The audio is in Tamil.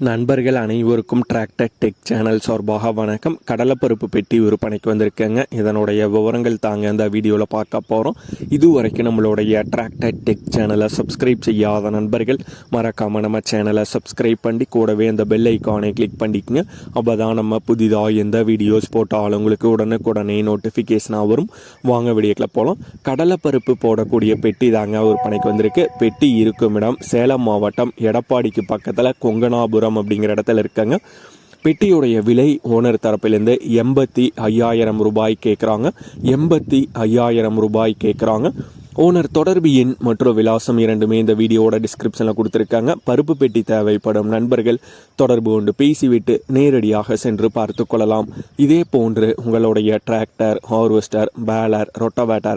நண்பர்கள் அனைவருக்கும் டிராக்டர் டெக் சேனல் சார்பாக வணக்கம். கடலைப்பருப்பு பெட்டி விற்பனைக்கு வந்திருக்கேங்க. இதனுடைய விவரங்கள் தாங்க இந்த வீடியோவில் பார்க்க போகிறோம் இதுவரைக்கும் நம்மளுடைய டிராக்டர் டெக் சேனலை சப்ஸ்கிரைப் செய்யாத நண்பர்கள் மறக்காமல் நம்ம சேனலை சப்ஸ்கிரைப் பண்ணி கூடவே இந்த பெல் ஐக்கானை கிளிக் பண்ணிக்கங்க. அப்போ தான் நம்ம புதிதாக எந்த வீடியோஸ் போட்டாலும் உங்களுக்கு உடனுக்குடனே நோட்டிஃபிகேஷனாக வரும். வாங்க வீடியோக்கில் போகலாம் கடலைப்பருப்பு போடக்கூடிய பெட்டி தாங்க விற்பனைக்கு வந்திருக்கு. பெட்டி இருக்கும் இடம் சேலம் மாவட்டம் எடப்பாடிக்கு பக்கத்தில் கொங்கனாபுரம் அப்படிங்கிற இடத்துல இருக்காங்க. பெட்டியுடைய விலை ஓனர் தரப்பிலேருந்து எண்பத்தி ஐயாயிரம் ரூபாய் கேட்குறாங்க எண்பத்தி ஐயாயிரம் ரூபாய் கேட்குறாங்க ஓனர் தொடர்பு எண் மற்றும் விலாசம் இரண்டுமே இந்த வீடியோவோட டிஸ்கிரிப்ஷனில் கொடுத்துருக்காங்க. பருப்பு பெட்டி தேவைப்படும் நண்பர்கள் தொடர்பு கொண்டு பேசிவிட்டு நேரடியாக சென்று பார்த்து கொள்ளலாம். இதே போன்று உங்களுடைய டிராக்டர் ஹார்வெஸ்டர் பேலர் ரொட்டவேட்டர்